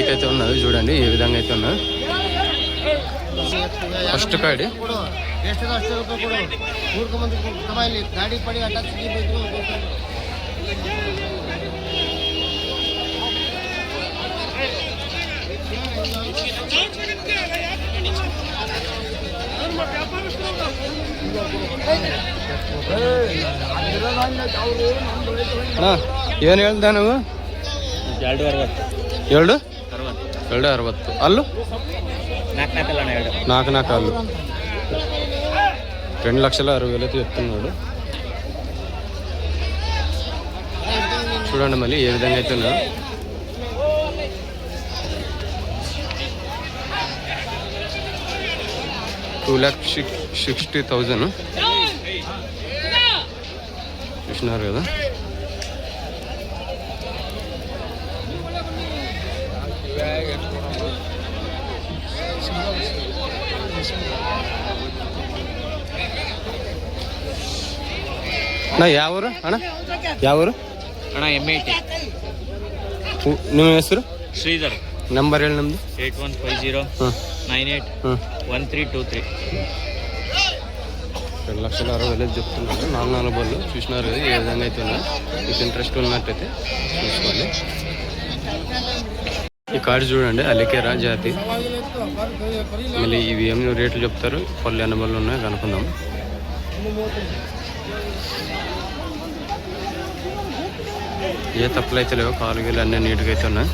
అయితే ఉన్నది చూడండి ఏ విధంగా అయితే ఉన్నది ಫಸ್ಟ್ ಕಾಡಿ ಕೊಡು ಎಷ್ಟು ಅಷ್ಟು ರೂಪಾಯಿ ಕೊಡು ಮೂರ್ಕ ಮಂದಿ ಕಮಾಯಿಲಿ ಗಾಡಿ ಪಡಿ ಅಟ್ಟ ಸಿಗಿಬೇಕು ಅಣ್ಣ ಏನು ಹೇಳ್ದೆ ನೀವು ಎರಡು ಅರವತ್ತು ಎರಡು ಅರವತ್ತು ಎರಡು ಅರವತ್ತು ಅಲ್ಲು ನಾಲ್ಕು ನಾಲ್ಕಲ್ಲ ಎರಡು నాకు నాకు అల్లు రెండు లక్షల అరవై వేలు అయితే చెప్తున్నాడు చూడండి మళ్ళీ ఏ విధంగా అయితే ఉన్నాడు టూ ల్యాక్ సిక్స్టీ థౌజండ్ చూసినారు కదా ಅಣ್ಣ ಯಾವ ಊರು ಅಣ್ಣ ಯಾವ ಊರು ಅಣ್ಣ ಎಮ್ ಐ ಟಿ ಹು- ನಿಮ್ಮ ಹೆಸರು ಶ್ರೀಧರ್ ನಂಬರ್ ಹೇಳಿ ನಮ್ಮದು ಏಯ್ಟ್ ಒನ್ ಫೈವ್ ಜೀರೋ ಹಾಂ నైన్ ఎయిట్ ಹಾಂ వన్ త్రీ టూ త్రీ రెండు లక్షల అరవై వేలు చెప్తున్నారు నాలుగు నాలుగు బళ్ళు చూసినారు కదా ఏ విధంగా అయితే ఉన్నా మీకు ఇంట్రెస్ట్ ఉన్నట్టయితే చూసుకోవాలి ఈ కార్డు చూడండి అలికేరా జాతి మళ్ళీ ఇవి ఏం రేట్లు చెప్తారు పళ్ళు ఎన్ని బళ్ళు ఉన్నాయో కనుక్కుందాం ఏ తప్పులు అయితే లేవో కాలు గీలు అన్నీ నీట్గా అయితే ఉన్నాయి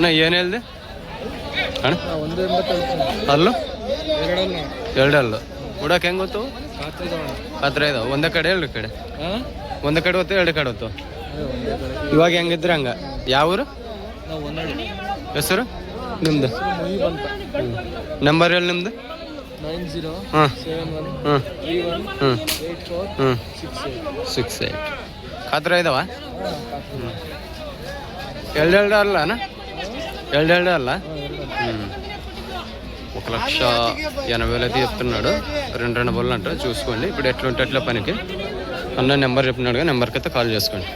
ನಾ ಏನು ಹೇಳ್ದೆ ಅಣ್ಣ ಒಂದು ಎಂಬತ್ತು ಅಲ್ಲು ಎರಡಲ್ಲ ಎರಡಲ್ಲು ಉಡಕ್ಕೆ ಹೆಂಗೆ ಗೊತ್ತು ಹತ್ರ ಇದಾವ ಒಂದ ಕಡೆ ಎರಡು ಕಡೆ? ಒಂದ ಕಡೆ ಹೊತ್ತು ಎರಡು ಕಡೆ ಹೊತ್ತು? ಇವಾಗ ಹೆಂಗಿದ್ರೆ ಹಂಗ? ಯಾವ ಊರು ಹೆಸರು? ನಿಮ್ದು? ನಂಬರ್ ಎಲ್ಲಿ ನಿಮ್ದು? ಹ್ಞೂ ಹ್ಞೂ ಹ್ಞೂ ಸಿಕ್ಸ್ ಏಯ್ಟ್ ಎರಡು ಇದಾವ? ಎರಡೆರಡು ಅಲ್ಲ ಎರಡೆರಡು ಅಲ್ಲ? ఒక లక్ష ఎనభై వేలు అయితే చెప్తున్నాడు. రెండు రెండు బళ్ళు అంటారు చూసుకోండి. ఇప్పుడు ఎట్లా ఉంటే ఎట్లా పనికి. అన్న నెంబర్ చెప్పినాడుగా నెంబర్కి అయితే కాల్ చేసుకోండి.